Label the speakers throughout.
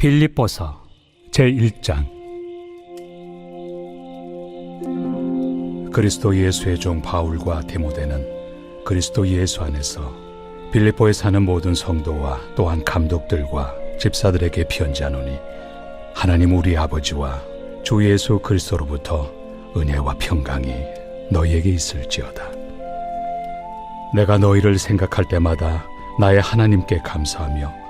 Speaker 1: 빌립보서 제1장 그리스도 예수의 종 바울과 디모데는 그리스도 예수 안에서 빌립보에 사는 모든 성도와 또한 감독들과 집사들에게 편지하노니 하나님 우리 아버지와 주 예수 그리스도로부터 은혜와 평강이 너희에게 있을지어다. 내가 너희를 생각할 때마다 나의 하나님께 감사하며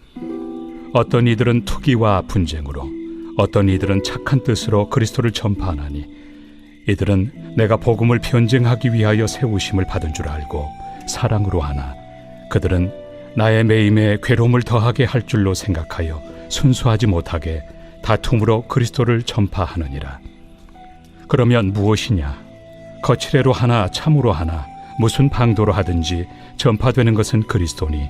Speaker 1: 어떤 이들은 투기와 분쟁으로 어떤 이들은 착한 뜻으로 그리스도를 전파하나니 이들은 내가 복음을 변증하기 위하여 세우심을 받은 줄 알고 사랑으로 하나 그들은 나의 매임에 괴로움을 더하게 할 줄로 생각하여 순수하지 못하게 다툼으로 그리스도를 전파하느니라. 그러면 무엇이냐? 거칠애로 하나 참으로 하나 무슨 방도로 하든지 전파되는 것은 그리스도니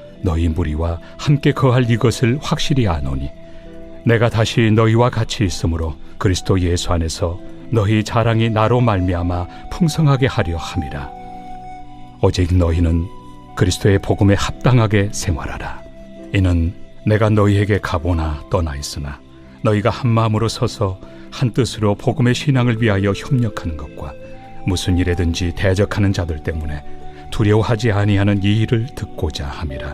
Speaker 1: 너희 무리와 함께 거할 이것을 확실히 아노니 내가 다시 너희와 같이 있으므로 그리스도 예수 안에서 너희 자랑이 나로 말미암아 풍성하게 하려 함이라. 오직 너희는 그리스도의 복음에 합당하게 생활하라. 이는 내가 너희에게 가보나 떠나 있으나 너희가 한 마음으로 서서 한 뜻으로 복음의 신앙을 위하여 협력하는 것과 무슨 일에든지 대적하는 자들 때문에 두려워하지 아니하는 이 일을 듣고자 함이라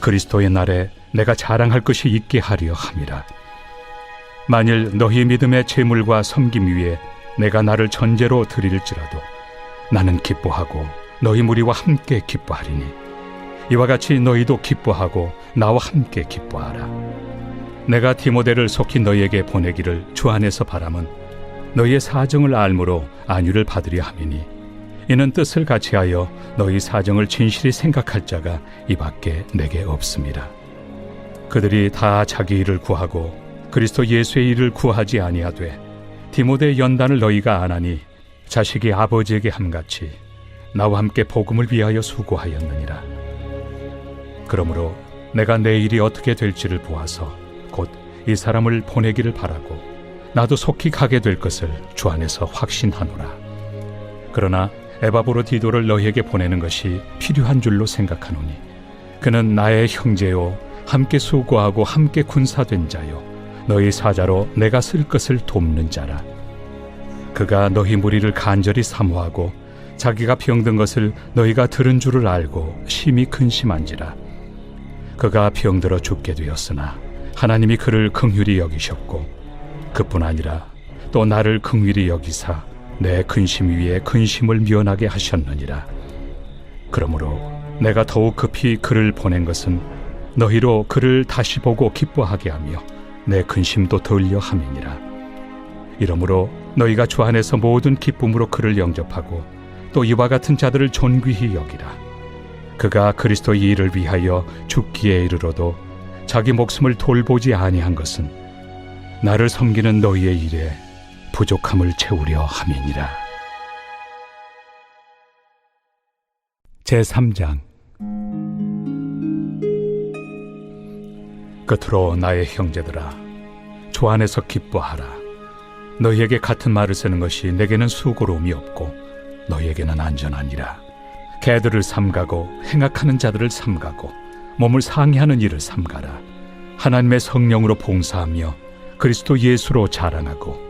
Speaker 1: 그리스도의 날에 내가 자랑할 것이 있게 하려 함이라. 만일 너희 믿음의 재물과 섬김 위에 내가 나를 전제로 드릴지라도 나는 기뻐하고 너희 무리와 함께 기뻐하리니 이와 같이 너희도 기뻐하고 나와 함께 기뻐하라. 내가 디모데를 속히 너희에게 보내기를 주 안에서 바람은 너희의 사정을 알므로 안위를 받으려 함이니 이는 뜻을 같이하여 너희 사정을 진실히 생각할 자가 이밖에 내게 없습니다. 그들이 다 자기 일을 구하고 그리스도 예수의 일을 구하지 아니하되 디모데의 연단을 너희가 안 하니 자식이 아버지에게 함같이 나와 함께 복음을 위하여 수고하였느니라. 그러므로 내가 내 일이 어떻게 될지를 보아서 곧 이 사람을 보내기를 바라고 나도 속히 가게 될 것을 주 안에서 확신하노라. 그러나 에바브로 디도를 너희에게 보내는 것이 필요한 줄로 생각하노니 그는 나의 형제요 함께 수고하고 함께 군사된 자요 너희 사자로 내가 쓸 것을 돕는 자라. 그가 너희 무리를 간절히 사모하고 자기가 병든 것을 너희가 들은 줄을 알고 심히 근심한지라. 그가 병들어 죽게 되었으나 하나님이 그를 긍휼히 여기셨고 그뿐 아니라 또 나를 긍휼히 여기사 내 근심 위에 근심을 면하게 하셨느니라. 그러므로 내가 더욱 급히 그를 보낸 것은 너희로 그를 다시 보고 기뻐하게 하며 내 근심도 덜려 함이니라. 이러므로 너희가 주 안에서 모든 기쁨으로 그를 영접하고 또 이와 같은 자들을 존귀히 여기라. 그가 그리스도의 일을 위하여 죽기에 이르러도 자기 목숨을 돌보지 아니한 것은 나를 섬기는 너희의 일에 부족함을 채우려 함이니라. 제 3장. 끝으로 나의 형제들아 주 안에서 기뻐하라. 너희에게 같은 말을 쓰는 것이 내게는 수고로움이 없고 너희에게는 안전하니라. 개들을 삼가고 행악하는 자들을 삼가고 몸을 상해하는 일을 삼가라. 하나님의 성령으로 봉사하며 그리스도 예수로 자랑하고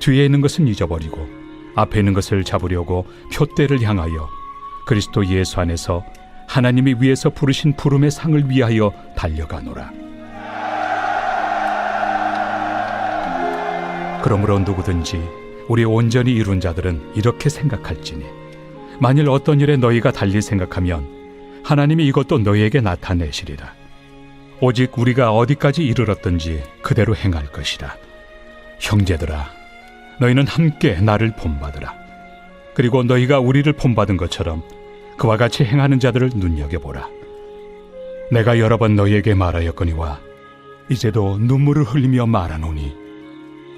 Speaker 1: 뒤에 있는 것은 잊어버리고 앞에 있는 것을 잡으려고 표대를 향하여 그리스도 예수 안에서 하나님이 위에서 부르신 부름의 상을 위하여 달려가노라. 그러므로 누구든지 우리 온전히 이룬 자들은 이렇게 생각할지니 만일 어떤 일에 너희가 달리 생각하면 하나님이 이것도 너희에게 나타내시리라. 오직 우리가 어디까지 이르렀든지 그대로 행할 것이라. 형제들아, 너희는 함께 나를 본받으라. 그리고 너희가 우리를 본받은 것처럼 그와 같이 행하는 자들을 눈여겨보라. 내가 여러 번 너희에게 말하였거니와 이제도 눈물을 흘리며 말하노니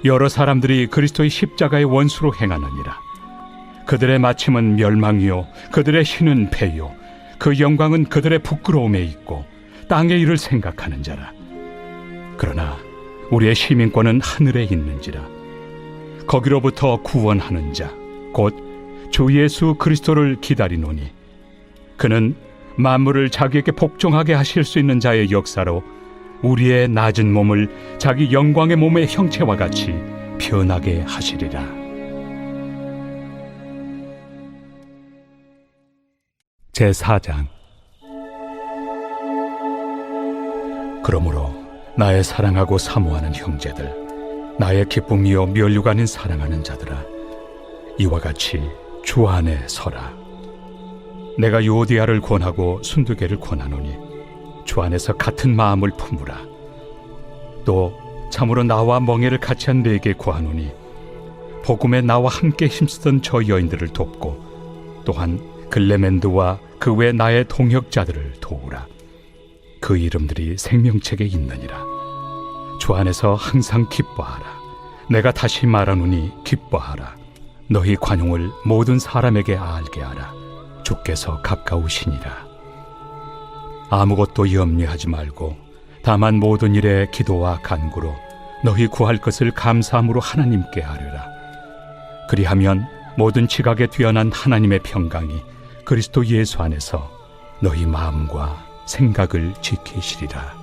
Speaker 1: 여러 사람들이 그리스도의 십자가의 원수로 행하느니라. 그들의 마침은 멸망이요, 그들의 신은 패요, 그 영광은 그들의 부끄러움에 있고 땅의 일을 생각하는 자라. 그러나 우리의 시민권은 하늘에 있는지라. 거기로부터 구원하는 자, 곧 주 예수 그리스도를 기다리노니 그는 만물을 자기에게 복종하게 하실 수 있는 자의 역사로 우리의 낮은 몸을 자기 영광의 몸의 형체와 같이 변하게 하시리라. 제 4장 그러므로 나의 사랑하고 사모하는 형제들 나의 기쁨이요 아닌 사랑하는 자들아 이와 같이 주 안에 서라 내가 요디아를 권하고 순두개를 권하노니 주 안에서 같은 마음을 품으라. 또 참으로 나와 멍에를 같이 한 네게 구하노니 복음에 나와 함께 힘쓰던 저 여인들을 돕고 또한 글레멘드와 그 외 나의 동역자들을 도우라. 그 이름들이 생명책에 있느니라. 주 안에서 항상 기뻐하라. 내가 다시 말하노니 기뻐하라. 너희 관용을 모든 사람에게 알게 하라. 주께서 가까우시니라. 아무것도 염려하지 말고 다만 모든 일에 기도와 간구로 너희 구할 것을 감사함으로 하나님께 하리라. 그리하면 모든 지각에 뛰어난 하나님의 평강이 그리스도 예수 안에서 너희 마음과 생각을 지키시리라.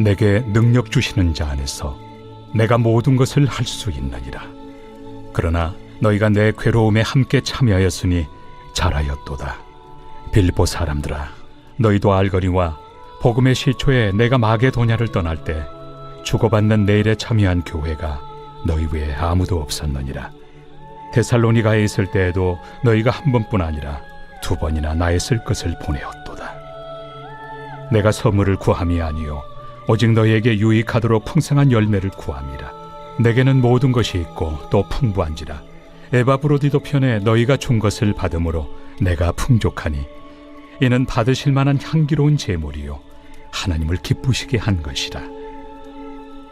Speaker 1: 내게 능력 주시는 자 안에서 내가 모든 것을 할 수 있느니라. 그러나 너희가 내 괴로움에 함께 참여하였으니 잘하였도다. 빌보 사람들아, 너희도 알거니와 복음의 시초에 내가 마게도냐를 떠날 때 주고받는 내일에 참여한 교회가 너희 외에 아무도 없었느니라. 데살로니가에 있을 때에도 너희가 한 번뿐 아니라 두 번이나 나의 쓸 것을 보내었도다. 내가 선물을 구함이 아니요 오직 너희에게 유익하도록 풍성한 열매를 구함이라. 내게는 모든 것이 있고 또 풍부한지라. 에바브로디도 편에 너희가 준 것을 받음으로 내가 풍족하니 이는 받으실 만한 향기로운 제물이요 하나님을 기쁘시게 한 것이라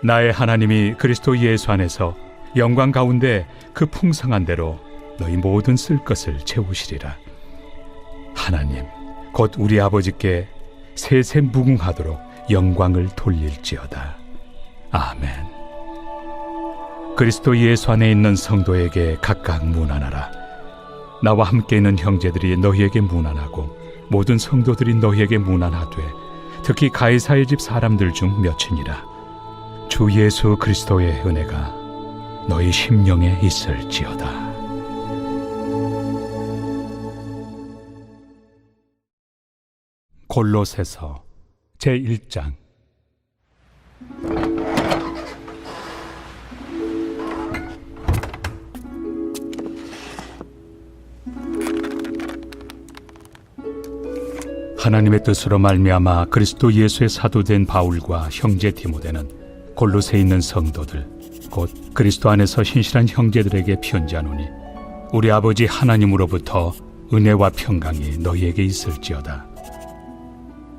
Speaker 1: 나의 하나님이 그리스도 예수 안에서 영광 가운데 그 풍성한 대로 너희 모든 쓸 것을 채우시리라 하나님 곧 우리 아버지께 세세 무궁하도록 영광을 돌릴지어다. 아멘. 그리스도 예수 안에 있는 성도에게 각각 문안하라. 나와 함께 있는 형제들이 너희에게 문안하고 모든 성도들이 너희에게 문안하되 특히 가이사의 집 사람들 중 몇이니라. 주 예수 그리스도의 은혜가 너희 심령에 있을지어다. 골로새서 제 1장 하나님의 뜻으로 말미암아 그리스도 예수의 사도된 바울과 형제 디모데는 골로새 있는 성도들 곧 그리스도 안에서 신실한 형제들에게 편지하노니 우리 아버지 하나님으로부터 은혜와 평강이 너희에게 있을지어다.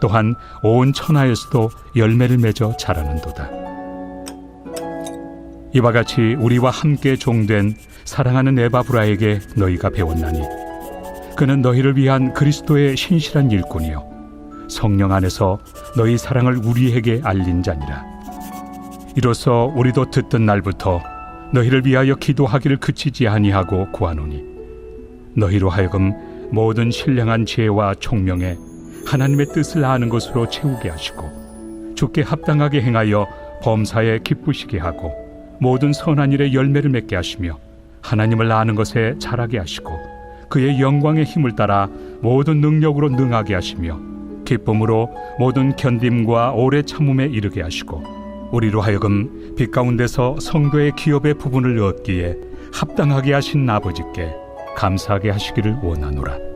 Speaker 1: 또한 온 천하에서도 열매를 맺어 자라는도다. 이와 같이 우리와 함께 종된 사랑하는 에바브라에게 너희가 배웠나니 그는 너희를 위한 그리스도의 신실한 일꾼이요 성령 안에서 너희 사랑을 우리에게 알린 자니라. 이로써 우리도 듣던 날부터 너희를 위하여 기도하기를 그치지 아니하고 구하노니 너희로 하여금 모든 신령한 지혜와 총명에 하나님의 뜻을 아는 것으로 채우게 하시고 주께 합당하게 행하여 범사에 기쁘시게 하고 모든 선한 일에 열매를 맺게 하시며 하나님을 아는 것에 자라게 하시고 그의 영광의 힘을 따라 모든 능력으로 능하게 하시며 기쁨으로 모든 견딤과 오래 참음에 이르게 하시고 우리로 하여금 빛 가운데서 성도의 기업의 부분을 얻기에 합당하게 하신 아버지께 감사하게 하시기를 원하노라.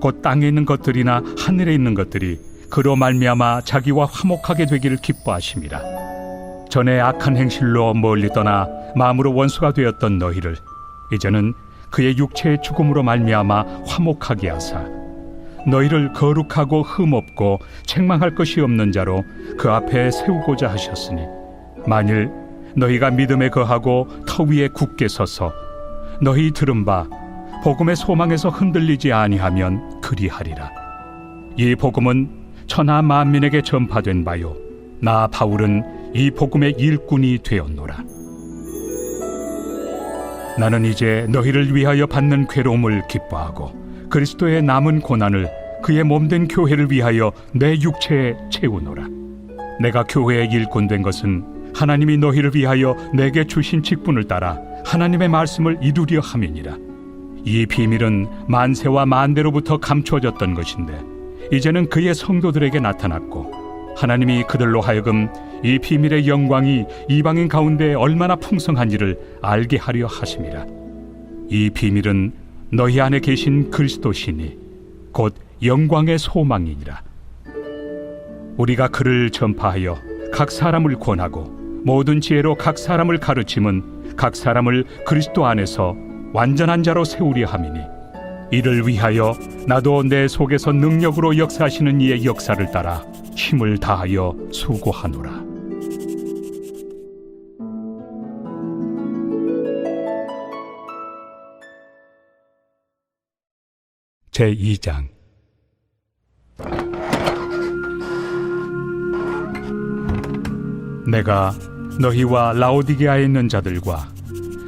Speaker 1: 곧 땅에 있는 것들이나 하늘에 있는 것들이 그로 말미암아 자기와 화목하게 되기를 기뻐하심이라. 전에 악한 행실로 멀리 떠나 마음으로 원수가 되었던 너희를 이제는 그의 육체의 죽음으로 말미암아 화목하게 하사. 너희를 거룩하고 흠없고 책망할 것이 없는 자로 그 앞에 세우고자 하셨으니 만일 너희가 믿음에 거하고 터 위에 굳게 서서 너희 들은 바 복음의 소망에서 흔들리지 아니하면 그리하리라 이 복음은 천하 만민에게 전파된 바요 나 바울은 이 복음의 일꾼이 되었노라 나는 이제 너희를 위하여 받는 괴로움을 기뻐하고 그리스도의 남은 고난을 그의 몸된 교회를 위하여 내 육체에 채우노라. 내가 교회의 일꾼 된 것은 하나님이 너희를 위하여 내게 주신 직분을 따라 하나님의 말씀을 이루려 함이니라. 이 비밀은 만세와 만대로부터 감추어졌던 것인데 이제는 그의 성도들에게 나타났고 하나님이 그들로 하여금 이 비밀의 영광이 이방인 가운데 얼마나 풍성한지를 알게 하려 하심이라. 이 비밀은 너희 안에 계신 그리스도시니 곧 영광의 소망이니라. 우리가 그를 전파하여 각 사람을 권하고 모든 지혜로 각 사람을 가르침은 각 사람을 그리스도 안에서 완전한 자로 세우려 함이니 이를 위하여 나도 내 속에서 능력으로 역사하시는 이의 역사를 따라 힘을 다하여 수고하노라. 제 2장 내가 너희와 라오디게아에 있는 자들과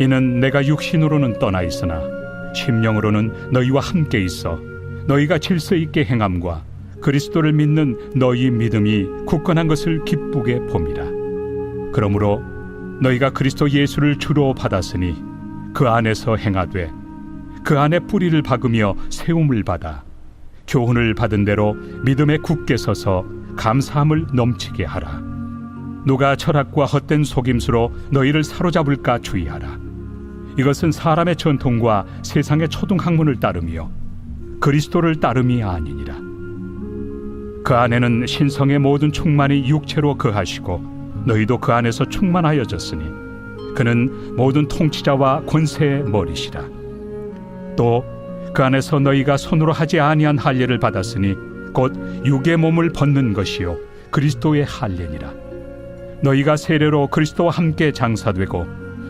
Speaker 1: 이는 내가 육신으로는 떠나 있으나 심령으로는 너희와 함께 있어 너희가 질서 있게 행함과 그리스도를 믿는 너희 믿음이 굳건한 것을 기쁘게 봄이라. 그러므로 너희가 그리스도 예수를 주로 받았으니 그 안에서 행하되 그 안에 뿌리를 박으며 세움을 받아 교훈을 받은 대로 믿음에 굳게 서서 감사함을 넘치게 하라. 누가 철학과 헛된 속임수로 너희를 사로잡을까 주의하라. 이것은 사람의 전통과 세상의 초등 학문을 따르며 그리스도를 따름이 아니니라. 그 안에는 신성의 모든 충만이 육체로 거하시고 너희도 그 안에서 충만하여졌으니 그는 모든 통치자와 권세의 머리시라. 또 그 안에서 너희가 손으로 하지 아니한 할례를 받았으니 곧 육의 몸을 벗는 것이요 그리스도의 할례니라. 너희가 세례로 그리스도와 함께 장사되고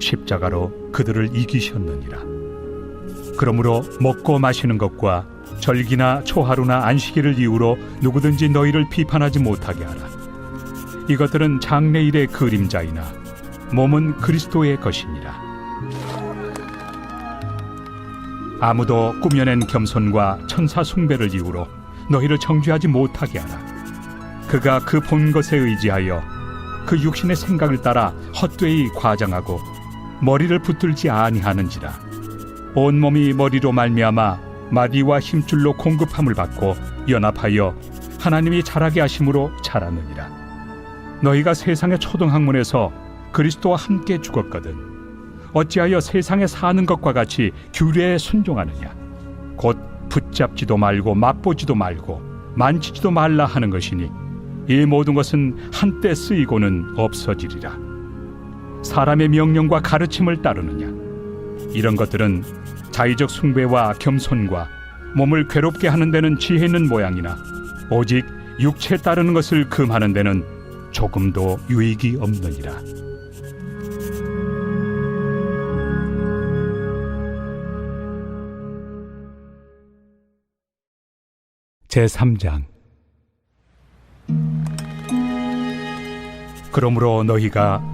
Speaker 1: 십자가로 그들을 이기셨느니라. 그러므로 먹고 마시는 것과 절기나 초하루나 안식일을 이유로 누구든지 너희를 비판하지 못하게 하라. 이것들은 장래일의 그림자이나 몸은 그리스도의 것이니라. 아무도 꾸며낸 겸손과 천사 숭배를 이유로 너희를 정죄하지 못하게 하라. 그가 그 본 것에 의지하여 그 육신의 생각을 따라 헛되이 과장하고 머리를 붙들지 아니하는지라. 온 몸이 머리로 말미암아 마디와 힘줄로 공급함을 받고 연합하여 하나님이 자라게 하심으로 자라느니라. 너희가 세상의 초등학문에서 그리스도와 함께 죽었거든. 어찌하여 세상에 사는 것과 같이 규례에 순종하느냐? 곧 붙잡지도 말고 맛보지도 말고 만지지도 말라 하는 것이니 이 모든 것은 한때 쓰이고는 없어지리라. 사람의 명령과 가르침을 따르느냐? 이런 것들은 자의적 숭배와 겸손과 몸을 괴롭게 하는 데는 지혜 있는 모양이나 오직 육체 따르는 것을 금하는 데는 조금도 유익이 없느니라. 제 3장 그러므로 너희가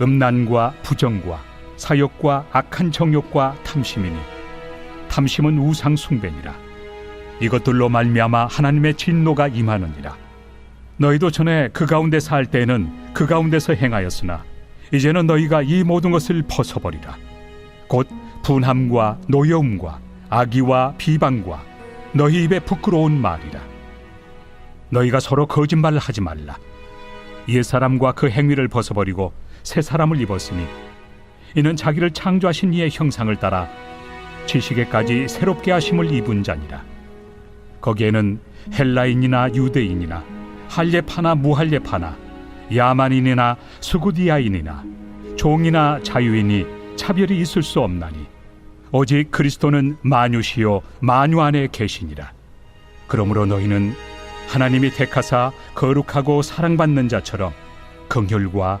Speaker 1: 음란과 부정과 사욕과 악한 정욕과 탐심이니 탐심은 우상 숭배니라. 이것들로 말미암아 하나님의 진노가 임하느니라. 너희도 전에 그 가운데 살 때에는 그 가운데서 행하였으나 이제는 너희가 이 모든 것을 벗어버리라. 곧 분함과 노여움과 악의와 비방과 너희 입에 부끄러운 말이라. 너희가 서로 거짓말을 하지 말라. 옛 사람과 그 행위를 벗어버리고 새 사람을 입었으니 이는 자기를 창조하신 이의 형상을 따라 지식에까지 새롭게 하심을 입은 자니라. 거기에는 헬라인이나 유대인이나 할례파나 무할례파나 야만인이나 수구디아인이나 종이나 자유인이 차별이 있을 수 없나니 오직 그리스도는 만유시요 만유 안에 계시니라. 그러므로 너희는 하나님이 택하사 거룩하고 사랑받는 자처럼 긍휼과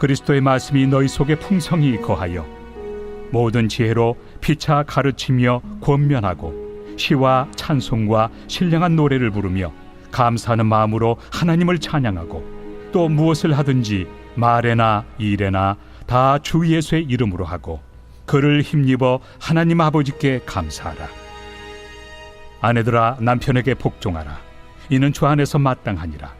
Speaker 1: 그리스도의 말씀이 너희 속에 풍성히 거하여 모든 지혜로 피차 가르치며 권면하고 시와 찬송과 신령한 노래를 부르며 감사하는 마음으로 하나님을 찬양하고 또 무엇을 하든지 말에나 일에나 다 주 예수의 이름으로 하고 그를 힘입어 하나님 아버지께 감사하라. 아내들아 남편에게 복종하라. 이는 주 안에서 마땅하니라.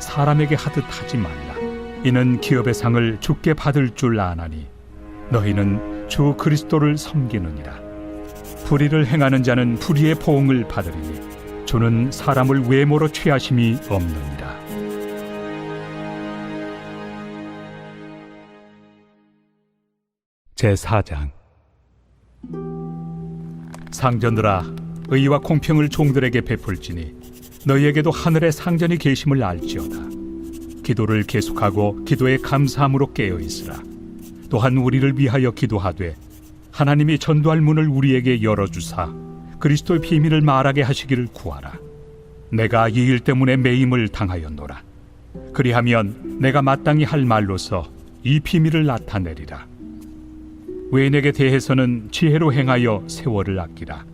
Speaker 1: 사람에게 하듯 하지 말라. 이는 기업의 상을 죽게 받을 줄 아나니 너희는 주 그리스도를 섬기느니라. 불의를 행하는 자는 불의의 보응을 받으리니 주는 사람을 외모로 취하심이 없느니라. 제 4장 상전들아 의와 공평을 종들에게 베풀지니 너희에게도 하늘의 상전이 계심을 알지어다. 기도를 계속하고 기도에 감사함으로 깨어 있으라. 또한 우리를 위하여 기도하되 하나님이 전도할 문을 우리에게 열어 주사 그리스도의 비밀을 말하게 하시기를 구하라. 내가 이 일 때문에 매임을 당하였노라. 그리하면 내가 마땅히 할 말로서 이 비밀을 나타내리라. 외인에게 대해서는 지혜로 행하여 세월을 아끼라.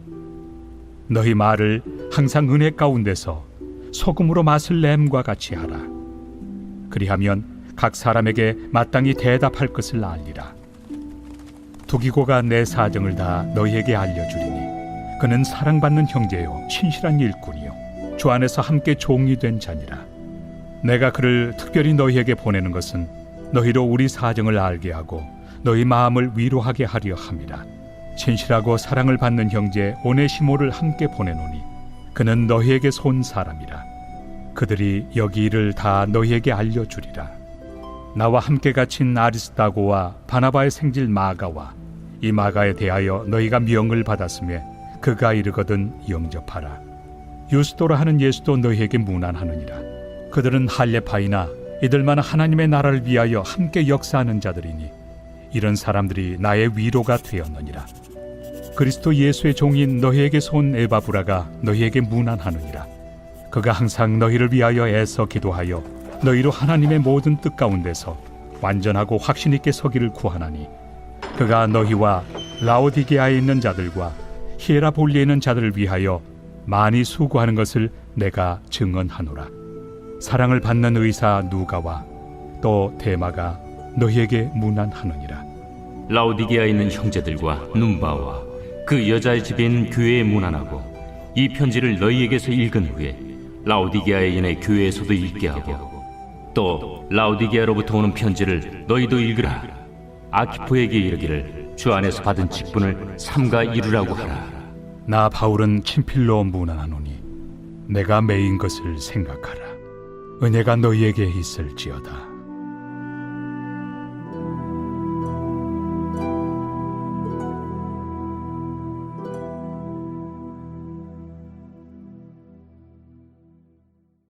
Speaker 1: 너희 말을 항상 은혜 가운데서 소금으로 맛을 램과 같이 하라. 그리하면 각 사람에게 마땅히 대답할 것을 알리라. 두기고가 내 사정을 다 너희에게 알려주리니 그는 사랑받는 형제요 신실한 일꾼이요 주 안에서 함께 종이 된 자니라. 내가 그를 특별히 너희에게 보내는 것은 너희로 우리 사정을 알게 하고 너희 마음을 위로하게 하려 함이라. 진실하고 사랑을 받는 형제 오네시모를 함께 보내노니 그는 너희에게 온 사람이라. 그들이 여기 일을 다 너희에게 알려주리라. 나와 함께 갇힌 아리스타고와 바나바의 생질 마가와 이 마가에 대하여 너희가 명을 받았음에 그가 이르거든 영접하라. 유스도라 하는 예수도 너희에게 무난하느니라. 그들은 할레파이나 이들만 하나님의 나라를 위하여 함께 역사하는 자들이니 이런 사람들이 나의 위로가 되었느니라. 그리스도 예수의 종인 너희에게서 온 에바브라가 너희에게 무난하느니라. 그가 항상 너희를 위하여 애써 기도하여 너희로 하나님의 모든 뜻 가운데서 완전하고 확신 있게 서기를 구하나니 그가 너희와 라오디게아에 있는 자들과 히에라볼리에 있는 자들을 위하여 많이 수고하는 것을 내가 증언하노라. 사랑을 받는 의사 누가와 또 대마가 너희에게 무난하느니라.
Speaker 2: 라오디게아에 있는 형제들과 눈바와 그 여자의 있는 교회에 문안하고 이 편지를 너희에게서 읽은 후에 라오디게아에 있는 교회에서도 읽게 하고 또 라오디게아로부터 오는 편지를 너희도 읽으라 아키포에게 이르기를 주 안에서 받은 직분을 삼가 이루라고 하라
Speaker 1: 나 바울은 친필로 무난하노니 내가 매인 것을 생각하라. 은혜가 너희에게 있을지어다.